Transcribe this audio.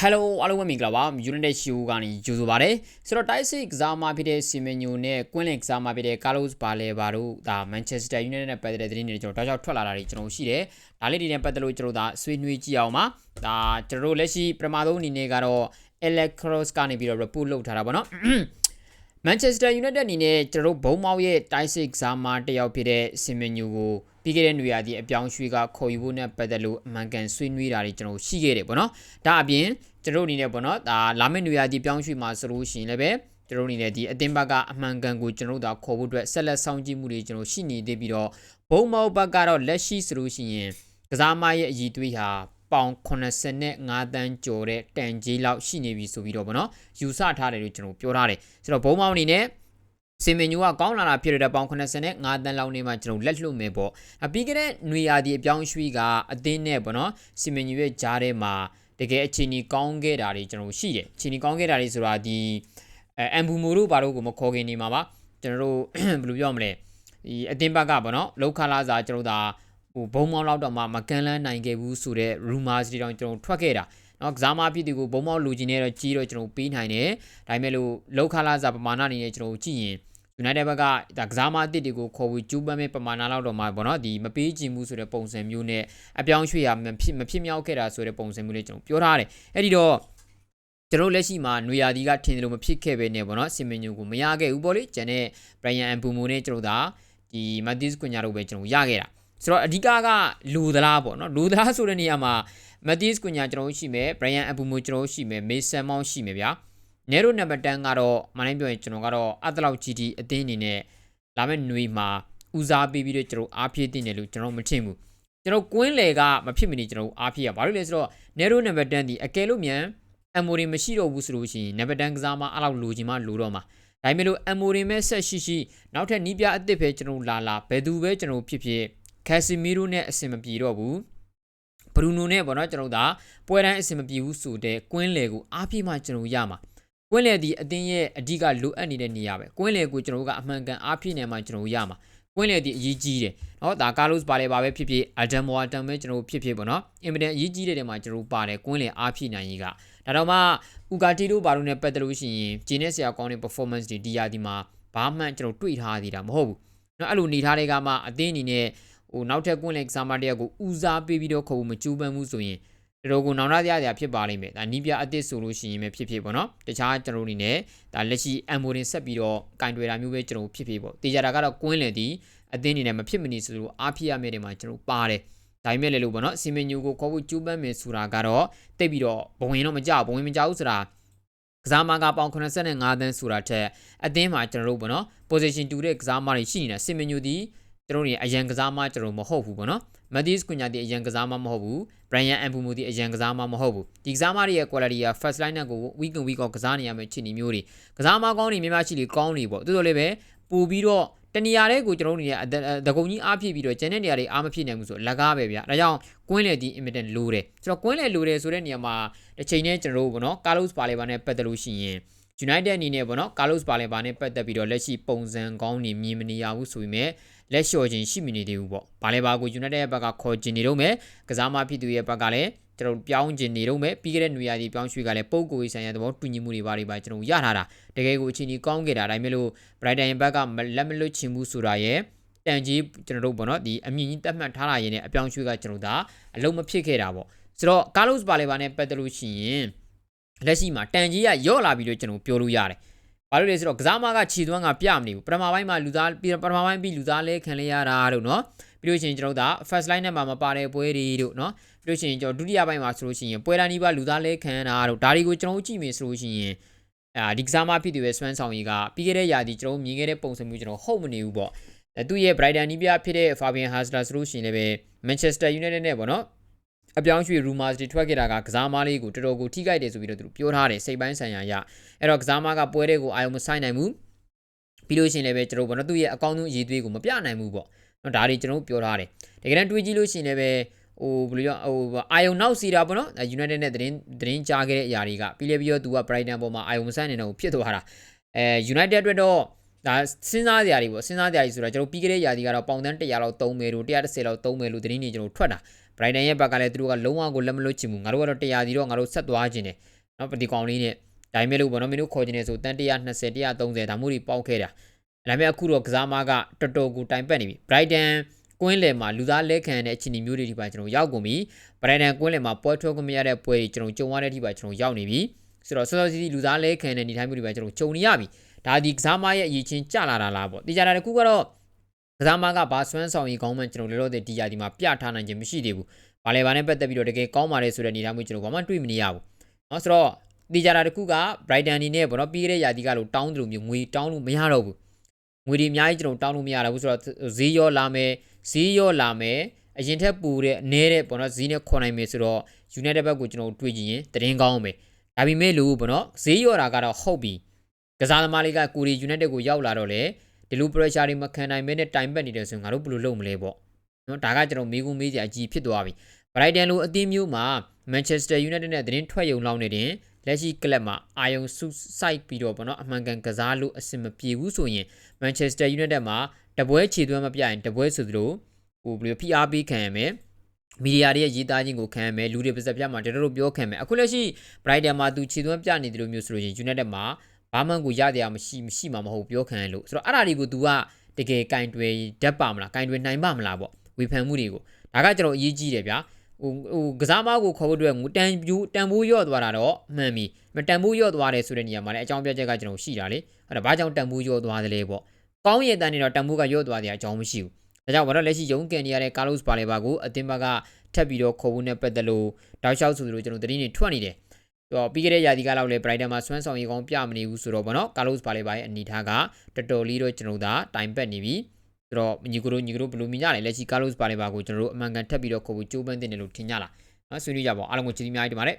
Hello အားလုံးပဲမင်္ဂလာပါ United Show ကနေကြိုဆိုပါရစေဆိုတော့ Type 6ကစားမဖြစ်တဲ့ Semenyo နဲ့ Quinlan ကစားမဖြစ်တဲ့ Carlos Baleba တို့ဒါ Manchester United နဲ့ပတ်သက်တဲ့သတင်းတွေကျွန်တော်တောက်လျှောက်ထွက်လာတာတွေကျွန်တော်ရှိတယ်ဒါလေးတွေနဲ့ပတ်သက်လို့ကျွန်တော်ဒါဆွေးနွေးကြည့်အောင်ပါဒါကျွန်တော်တို့လက်ရှိပထမဆုံးအနေနဲ့ကတော့ Alex Cross ကနေပြီးတော့ report လုပ်ထားတာပေါ့နော် Manchester United အနေနဲ့ကျွန်တော်တို့ဘုံမောက်ရဲ့ Type 6ကစားမတစ်ယောက်ဖြစ်တဲ့ Semenyo ကို ပြီးခဲ့တဲ့နေရာဒီအပြောင်းရွှေ့ကခေါ်ယူဖို့နဲ့ပတ်သက်လို့အမှန်ကန်ဆွေးနွေးတာတွေကျွန်တော်ရှိခဲ့တယ်ပေါ့နော်ဒါအပြင်ကျွန်တော်အနေနဲ့ပေါ့နော်ဒါလာမယ့်နေရာဒီပြောင်းရွှေ့မှာဆိုလို့ရှိရင်လည်းပဲကျွန်တော်အနေနဲ့ဒီအတင်းဘက်ကအမှန်ကန်ကိုကျွန်တော်တို့ဒါခေါ်ဖို့အတွက်ဆက်လက်ဆောင်ကြည့်မှုတွေကျွန်တော်ရှိနေသေးပြီးတော့ဘုံမောက်ဘက်ကတော့လက်ရှိဆိုလို့ရှိရင်ကစားမရဲ့အည်သွေးဟာပေါင်85တန်းကျော်တဲ့တန်ကြီးလောက်ရှိနေပြီဆိုပြီးတော့ဗောနော်ယူဆထားတယ်လို့ကျွန်တော်ပြောထားတယ်ဆိုတော့ဘုံမောက်အနေနဲ့ စင်မင်ညူကကောင်းလာတာဖြစ်တဲ့ပေါင်85တန်းလောက်နေမှကျွန်တော်လက်လွတ်မယ်ပေါ့အပြီးကတဲ့ຫນွေရာဒီအပြောင်းရွှေ့ကအသင်းနဲ့ဗောနော်စင်မင်ညူရဲ့ဂျားထဲမှာတကယ်အချိန်ကြီးကောင်းခဲ့တာတွေကျွန်တော်ရှိတယ်အချိန်ကြီးကောင်းခဲ့တာတွေဆိုတာဒီအဲအမ်ဘူမိုတို့ဘာလို့ကိုမခေါ်ခင်နေမှာပါကျွန်တော်တို့ဘယ်လိုပြောမလဲဒီအတင်းဘက်ကဗောနော်လောက်ခလာစာကျွန်တော်ဒါဟိုဘုံမောင်းလောက်တော့မှမကန်လန်းနိုင်ခဲ့ဘူးဆိုတော့ rumors တွေတောင်ကျွန်တော်ထွက်ခဲ့တာ နော်ကစားမဖြစ်သူကိုဘုံမောင်းလူကြီးနေတော့ကြီးတော့ကျွန်တော်ပေးနိုင်တယ်ဒါပေမဲ့လို့လောက်ခလာစာပမာဏအနေနဲ့ကျွန်တော်ကြည့်ရင် United ဘက်ကဒါကစားမအသစ်တွေကိုခေါ်ပြီးကျူးပန်းမဲ့ပမာဏလောက်တော့မှပေါ့နော်ဒီမပေးချင်ဘူးဆိုတဲ့ပုံစံမျိုးနဲ့အပြောင်းရွှေ့ရမဖြစ်မဖြစ်မြောက်ခဲ့တာဆိုတဲ့ပုံစံမျိုးလေးကျွန်တော်ပြောထားတယ်အဲ့ဒီတော့ကျွန်တော်လက်ရှိမှာနွေရာသီကထင်တယ်လို့မဖြစ်ခဲ့ပဲနဲ့ပေါ့နော်စင်မင်ညိုကိုမရခဲ့ဘူးပေါ့လေကျန်တဲ့ Brian Mbumo နဲ့ကျွန်တော်ဒါဒီ Matheus Cunha တို့ပဲကျွန်တော်ရခဲ့တာ ဆိုတော့အဓိကကလူသလားပေါ့နော်လူသလားဆိုတဲ့နေရာမှာ Matheus Cunha ကျွန်တော်ရှိမယ် Brian Mbumo ကျွန်တော်ရှိမယ် Mason Mount ရှိမယ်ဗျာနဲရိုနံပါတ်10ကတော့မနိုင်ပြောရင်ကျွန်တော်ကတော့အတလောက် GT အသင်းအနေနဲ့လာမယ့်ຫນွေမှာဦးစားပေးပြီးတော့ကျွန်တော်အားဖြည့်တင်တယ်လို့ကျွန်တော်မထင်ဘူးကျွန်တော်ကွင်းလေကမဖြစ်မနေကျွန်တော်အားဖြည့်ရဘာလို့လဲဆိုတော့နဲရိုနံပါတ်10ဒီအကယ်လို့မြန်အမိုရီမရှိတော့ဘူးဆိုလို့ရှိရင်နံပါတ်10ကစားမအဲ့လောက်လိုချင်မှလိုတော့မှာဒါပေမဲ့လို့အမိုရီမဲ့ဆက်ရှိရှိနောက်ထပ်နီးပြအစ်စ်ပဲကျွန်တော်လာလာဘယ်သူပဲကျွန်တော်ဖြစ်ဖြစ် ကက်ဆီမီရိုနဲ့အဆင်မပြေတော့ဘူးဘရူနိုနဲ့ပေါ့နော်ကျွန်တော်တို့ဒါပွဲတိုင်းအဆင်မပြေဘူးဆိုတဲ့ကွင်းလေကိုအားပြမှကျွန်တော်ရမှာကွင်းလေဒီအတင်းရဲ့အဓိကလိုအပ်နေတဲ့နေရာပဲကွင်းလေကိုကျွန်တော်တို့ကအမှန်ကန်အားပြနေမှကျွန်တော်ရမှာကွင်းလေဒီအရေးကြီးတယ်နော်ဒါကာလို့စ်ပါလေပါပဲဖြစ်ဖြစ်အဒမ်ဝါတမ်ပဲကျွန်တော်တို့ဖြစ်ဖြစ်ပေါ့နော်အင်မတန်အရေးကြီးတဲ့နေရာမှာကျွန်တော်တို့ပါတယ်ကွင်းလေအားပြနိုင်ရေးကဒါတော့မှဥကာတီတို့ဘာလို့ ਨੇ ပတ်သက်လို့ရှိရင်ဂျင်းနဲ့ဆရာကောင်းတဲ့ performance တွေဒီရာဒီမှာဘာမှကျွန်တော်တွေ့ထားသေးတာမဟုတ်ဘူးနော်အဲ့လိုနေထားတဲ့ကမှအတင်းအနေနဲ့ ဟိုနောက်ထပ်ကွင်းလေကစားမတယောက်ကိုဦးစားပေးပြီးတော့ခုံမကျူးပန်းမှုဆိုရင်တော်တော်ကိုနောင်တရရဖြစ်ပါလိမ့်မယ်ဒါနီးပြအစ်စ်ဆိုလို့ရှိရင်ပဲဖြစ်ဖြစ်ပေါ့နော်တခြားကျွန်တော်အနေနဲ့ဒါလက်ရှိအမ်မိုရင်ဆက်ပြီးတော့ကင်တွယ်တာမျိုးပဲကျွန်တော်ဖြစ်ဖြစ်ပေါ့တေချာတာကတော့ကွင်းလေဒီအသင်းအနေနဲ့မဖြစ်မနေဆိုလို့အားဖြစ်ရမယ့်နေမှာကျွန်တော်ပါတယ်ဒါပေမဲ့လည်းလို့ပေါ့နော်စီမင်ညူကိုခေါ်ဖို့ကျူးပန်းမယ်ဆိုတာကတော့တိတ်ပြီးတော့ဘဝင်တော့မကြောက်ဘဝင်မကြောက်ဘူးဆိုတာကစားမကပေါင်85တန်းဆိုတာထက်အသင်းမှာကျွန်တော်တို့ပေါ့နော် position 2တဲ့ကစားမတွေရှိနေတာစီမင်ညူဒီ ကျွန်တော်တို့အရန်ကစားမကျွန်တော်မဟုတ်ဘူးပေါ့နော်မတ်တီးစ်ကွန်ညာဒီအရန်ကစားမမဟုတ်ဘူးဘရိုင်ယန်အမ်ပူမူဒီအရန်ကစားမမဟုတ်ဘူးဒီကစားမတွေရဲ့ quality က first line နဲ့ကို week on week ကစားနေရမယ့်ချီနီမျိုးတွေကစားမကောင်းနေများများရှိလေကောင်းနေပေါ့တိုးတိုးလေးပဲပူပြီးတော့တနေရာလေးကိုကျွန်တော်တို့နေရတကုံကြီးအားဖြည့်ပြီးတော့ကျန်တဲ့နေရာတွေအားမဖြည့်နိုင်ဘူးဆိုလက်ကားပဲဗျာဒါကြောင့်ကွင်းလေဒီ imminent လိုတယ်ဆိုတော့ကွင်းလေလိုတယ်ဆိုတဲ့နေရာမှာတစ်ချိန်နဲ့ကျွန်တော်တို့ပေါ့နော် Carlos Baleba နဲ့ပတ်သက်လို့ရှိရင် United အနေနဲ့ပေါ့နော် Carlos Baleba နဲ့ပတ်သက်ပြီးတော့လက်ရှိပုံစံကောင်းနေမြင်မနေရဘူးဆိုပေမဲ့ လက်လျှော်ခြင်းရှိမနေသေးဘူးပေါ့။ဘာလဲပါကို United ရဲ့ဘက်ကခေါ်ကျင်နေတော့မယ်။ကစားမဖြစ်သူရဲ့ဘက်ကလည်းကျွန်တော်ပြောင်းကျင်နေတော့မယ်။ပြီးခဲ့တဲ့နေရာဒီပြောင်းရွှေ့ကလည်းပုံကိုယ်ဆိုင်ရာသဘောတူညီမှုတွေပါတွေပါကျွန်တော်ရထားတာ။တကယ်ကိုအချိန်ကြီးကောင်းခဲ့တာဒါပေမဲ့လို့ Brighton ရဲ့ဘက်ကလက်မလွတ်ချင်ဘူးဆိုတာရဲ့တန်ကြီးကျွန်တော်တို့ပေါ့နော်ဒီအမြင့်ကြီးတက်မှတ်ထားတာရင်းနဲ့အပြောင်းရွှေ့ကကျွန်တော်ဒါအလုံးမဖြစ်ခဲ့တာပေါ့။ဆိုတော့ Carlos Baleba နဲ့ပတ်သက်လို့ရှိရင်လက်ရှိမှာတန်ကြီးကရော့လာပြီလို့ကျွန်တော်ပြောလို့ရတယ်။ ဘာလို့လဲဆိုတော့ကစားမကခြေသွမ်းကပြမနေဘူးပထမပိုင်းမှာလူသားပထမပိုင်းပြီးလူသားလဲခံလဲရတာတို့နော်ပြီးလို့ရှိရင်ကျွန်တော်တို့က first line နဲ့မှာမပါတဲ့ပွဲတွေတို့နော်ပြီးလို့ရှိရင်ကျွန်တော်ဒုတိယပိုင်းမှာဆိုလို့ရှိရင်ပွဲတိုင်းဒီပါလူသားလဲခံတာတို့ဒါတွေကိုကျွန်တော်ကြည့်မယ်ဆိုလို့ရှိရင်အာဒီကစားမဖြစ်တဲ့ဆွမ်းဆောင်ကြီးကပြီးခဲ့တဲ့ရာသီကျွန်တော်မြင်ခဲ့တဲ့ပုံစံမျိုးကျွန်တော်ဟုတ်မနေဘူးပေါ့သူ့ရဲ့ Brighton နီးပြဖြစ်တဲ့ Fabian Hasler ဆိုလို့ရှိရင်လည်းပဲ Manchester United နဲ့ပေါ့နော် အပြောင်းရွှေ့ rumors တွေထွက်ခဲ့တာကကစားမားလေးကိုတော်တော်ကိုထိခိုက်တယ်ဆိုပြီးတော့သူပြောထားတယ်စိတ်ပိုင်းဆိုင်ရာရအဲ့တော့ကစားမားကပွဲတဲ့ကိုအာရုံမဆိုင်နိုင်ဘူးပြီးလို့ရှိရင်လည်းပဲကျွန်တော်ဘောနော်သူ့ရဲ့အကောင့်ဆုံးရည်သွေးကိုမပြနိုင်ဘူးပေါ့နော်ဒါတွေကျွန်တော်ပြောထားတယ်တကယ်တမ်းတွေးကြည့်လို့ရှိရင်လည်းပဲဟိုဘယ်လိုဟိုအာယုံနောက်စီတာပေါ့နော် United နဲ့သတင်းသတင်းကြားခဲ့တဲ့အရာတွေကပြီးလဲပြီးတော့သူက Brighton ပေါ်မှာအာယုံမဆိုင်နေတဲ့ကိုဖြစ်သွားတာအဲ United အတွက်တော့ဒါစဉ်းစားစရာတွေပေါ့စဉ်းစားစရာတွေဆိုတာကျွန်တော်ပြီးခဲ့တဲ့ຢာဒီကတော့ပေါင်တန်း100လောက်သုံးမယ်လို့130လောက်သုံးမယ်လို့သတင်းတွေကျွန်တော်ထွက်တာ Brighton ရဲ့ဘက်ကလည်းသူတို့ကလုံးဝကိုလက်မလွတ်ချင်ဘူးငါတို့ကတော့100စီတော့ငါတို့ဆက်သွားခြင်းတယ်နော်ပတီကောင်လေးနဲ့ဒါပေမဲ့လို့ဘောနော်မင်းတို့ခေါ်ခြင်းတယ်ဆိုတန်120 130ဒါမှမဟုတ်ပေါက်ခဲ့တာဒါပေမဲ့အခုတော့ကစားမကတော်တော်ကိုတိုင်ပတ်နေပြီ Brighton ကွင်းလယ်မှာလူသားလက်ခံတဲ့အခြေအနေမျိုးတွေဒီပါကျွန်တော်ရောက်ကုန်ပြီ Brighton ကွင်းလယ်မှာပွဲထွက်ခွင့်မရတဲ့ပွဲတွေကျွန်တော်ကြုံရတဲ့အထိပါကျွန်တော်ရောက်နေပြီဆိုတော့ဆောဆောစီစီလူသားလက်ခံတဲ့နေထိုင်မှုတွေပါကျွန်တော်ကြုံနေရပြီဒါဒီကစားမရဲ့အရေးချင်းကြလာတာလားပေါ့တေချာတာတစ်ခုကတော့ ကစားမကဘာဆွမ်းဆောင်ရေးကောင်းမှန်ကျွန်တော်လောလောဆယ်ဒီရာဒီမှာပြထားနိုင်ခြင်းမရှိသေးဘူး။ဘာလဲဘာနဲ့ပတ်သက်ပြီးတော့တကယ်ကောင်းပါတယ်ဆိုတဲ့အနေထားမျိုးကျွန်တော်ဘာမှတွေးမနေရဘူး။နော်ဆိုတော့ဒီကြတာတခုက Brighton နေနဲ့ဘောနော်ပြီးခဲ့တဲ့ရာသီကလို့တောင်းတယ်လို့မျိုးငွေတောင်းလို့မရတော့ဘူး။ငွေဒီအများကြီးကျွန်တော်တောင်းလို့မရတော့ဘူးဆိုတော့ဈေးရောလာမယ်ဈေးရောလာမယ်အရင်ထက်ပိုတဲ့အနေတဲ့ဘောနော်ဈေးနဲ့ခွန်နိုင်မယ်ဆိုတော့ United ဘက်ကိုကျွန်တော်တွေးကြည့်ရင်တရင်ကောင်းမယ်။ဒါပေမဲ့လို့ဘောနော်ဈေးရောတာကတော့ဟုတ်ပြီ။ကစားသမားလေးကကိုရီ United ကိုရောက်လာတော့လေ ဒီလို pressure တွေမခံနိုင်မဲနဲ့တိုင်ပတ်နေတယ်ဆိုရင်ငါတို့ဘယ်လိုလုပ်မလဲပေါ့နော်ဒါကကျွန်တော်မေးခွန်းမေးစရာအကြီးဖြစ်သွားပြီ Brighton လိုအသင်းမျိုးမှာ Manchester United နဲ့သတင်းထွက်ရုံလောက်နေတင်လက်ရှိကလပ်မှာအာယုံစုစိုက်ပြီးတော့ပေါ့နော်အမှန်ကန်ကစားလို့အဆင်မပြေဘူးဆိုရင် Manchester United မှာတပွဲခြေသွမ်းမပြရင်တပွဲဆိုသလိုဟိုဘယ်လိုဖိအားပေးခံရမယ်မီဒီယာတွေရဲ့ရေးသားခြင်းကိုခံရမယ်လူတွေပါစက်ပြမှာတော်တော်ပြောခံမယ်အခုလက်ရှိ Brighton မှာသူခြေသွမ်းပြနေတယ်လို့မျိုးဆိုလို့ရင် United မှာ ဘာမှကိုရတရားမရှိမရှိမှာမဟုတ်ပြောခံရလို့ဆိုတော့အဲ့ဒါတွေကို तू ကတကယ်ကင်တွယ်ဓာတ်ပါမလားကင်တွယ်နိုင်ပါမလားပေါ့ဝေဖန်မှုတွေကိုဒါကကျွန်တော်အရေးကြီးတယ်ဗျာဟိုဟိုကစားမကိုခေါ်ဖို့အတွက်ငူတန်ပြူတန်ဖိုးရော့သွားတာတော့မှန်ပြီမတန်ဖိုးရော့သွားတယ်ဆိုတဲ့နေရာမှာလည်းအကြောင်းပြချက်ကကျွန်တော်ရှိတာလေအဲ့ဒါဘာကြောင့်တန်ဖိုးရော့သွားသလဲပေါ့ကောင်းရည်တန်နေတော့တန်ဖိုးကရော့သွားတဲ့အကြောင်းမရှိဘူးဒါကြောင့်ဘာလို့လက်ရှိရုံးကန်နေရတဲ့ကာလော့စ်ပါလေဘာကိုအသင်းဘက်ကထပ်ပြီးတော့ခေါ်ဖို့နဲ့ပတ်သက်လို့တောက်လျှောက်ဆိုလို့ကျွန်တော်သတင်းတွေထွက်နေတယ် တော့ပြီးခဲ့တဲ့ရာသီကလောက်လဲ Brighton မှာဆွမ်းဆောင်ရေးကောင်းပြမနေဘူးဆိုတော့ဗောနော် Carlos Baleba ရဲ့အနေထားကတော်တော်လေးတော့ကျွန်တော်တို့တိုင်ပတ်နေပြီဆိုတော့ညီကိုတို့ညီကိုတို့ဘယ်လိုမြင်ကြလဲလက်ရှိ Carlos Baleba ကိုကျွန်တော်တို့အမှန်ကန်ထပ်ပြီးတော့ခေါ်ဖို့ကြိုးပမ်းတင်တယ်လို့ထင်ကြလားနော်ဆွေးနွေးကြပါဦးအားလုံးကိုကျေးဇူးအများကြီးတင်ပါတယ်